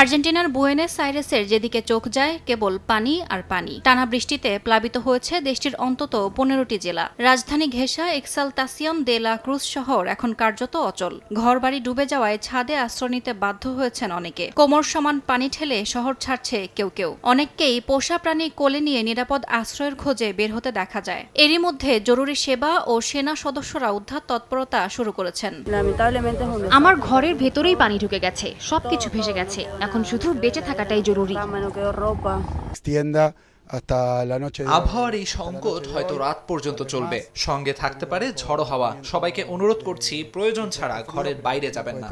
আর্জেন্টিনার বুয়েনেস আইরেসের যেদিকে চোখ যায় কেবল পানি আর পানি। টানা বৃষ্টিতে প্লাবিত হয়েছে দেশটির অন্তত পনেরোটি জেলা। রাজধানী ঘেঁষা এক্সালতাসিয়াম দে লা ক্রুজ শহর এখন কার্যত অচল। ঘরবাড়ি ডুবে যাওয়ায় ছাদে আশ্রয় নিতে বাধ্য হয়েছেন অনেকে। কোমর সমান পানি ঠেলে শহর ছাড়ছে কেউ কেউ। অনেককেই পোষা প্রাণী কোলে নিয়ে নিরাপদ আশ্রয়ের খোঁজে বের হতে দেখা যায়। এরই মধ্যে জরুরি সেবা ও সেনা সদস্যরা উদ্ধার তৎপরতা শুরু করেছেন। আমার ঘরের ভেতরেই পানি ঢুকে গেছে সবকিছু ভেসে গেছে। এখন শুধু বেঁচে থাকাটাই জরুরি। আবহাওয়ার এই সংকট হয়তো রাত পর্যন্ত চলবে। সঙ্গে থাকতে পারে ঝড়ো হাওয়া। সবাইকে অনুরোধ করছি প্রয়োজন ছাড়া ঘরের বাইরে যাবেন না।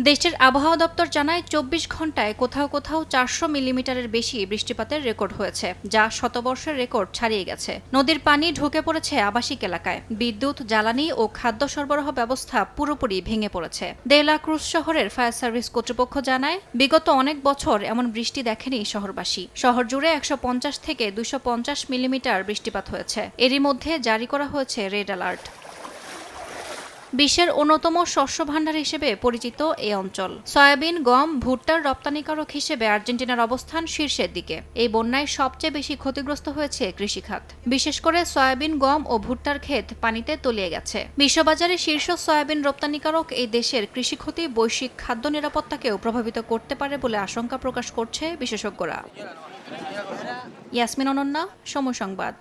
দেশটির আবহাওয়া দপ্তর জানায় চব্বিশ ঘন্টায় কোথাও কোথাও চারশো মিলিমিটারের বেশি বৃষ্টিপাতের রেকর্ড হয়েছে যা শতবর্ষের রেকর্ড ছাড়িয়ে গেছে। নদীর পানি ঢুকে পড়েছে আবাসিক এলাকায়। বিদ্যুৎ জ্বালানি ও খাদ্য সরবরাহ ব্যবস্থা পুরোপুরি ভেঙে পড়েছে। দেলা ক্রুজ শহরের ফায়ার সার্ভিস কর্তৃপক্ষ জানায় বিগত অনেক বছর এমন বৃষ্টি দেখেনি শহরবাসী। শহর জুড়ে একশো পঞ্চাশ থেকে দুশো মিলিমিটার বৃষ্টিপাত হয়েছে। এরই মধ্যে জারি করা হয়েছে রেড অ্যালার্ট। বিশ্বের অন্যতম শস্য ভাণ্ডার হিসেবে পরিচিত এই অঞ্চল। সয়াবিন, গম, ভুট্টার রপ্তানিকারক হিসেবে আর্জেন্টিনার অবস্থান শীর্ষের দিকে। এই বন্যায় সবচেয়ে বেশি ক্ষতিগ্রস্ত হয়েছে কৃষিখাত। বিশেষ করে সয়াবিন, গম ও ভুট্টার ক্ষেত পানিতে তলিয়ে গেছে। বিশ্ববাজারে শীর্ষ সয়াবিন রপ্তানিকারক এই দেশের কৃষি ক্ষতি বৈশ্বিক খাদ্য নিরাপত্তাকেও প্রভাবিত করতে পারে বলে আশঙ্কা প্রকাশ করছে বিশেষজ্ঞরা। ইয়াসমিন অনন্যা, সময় সংবাদ।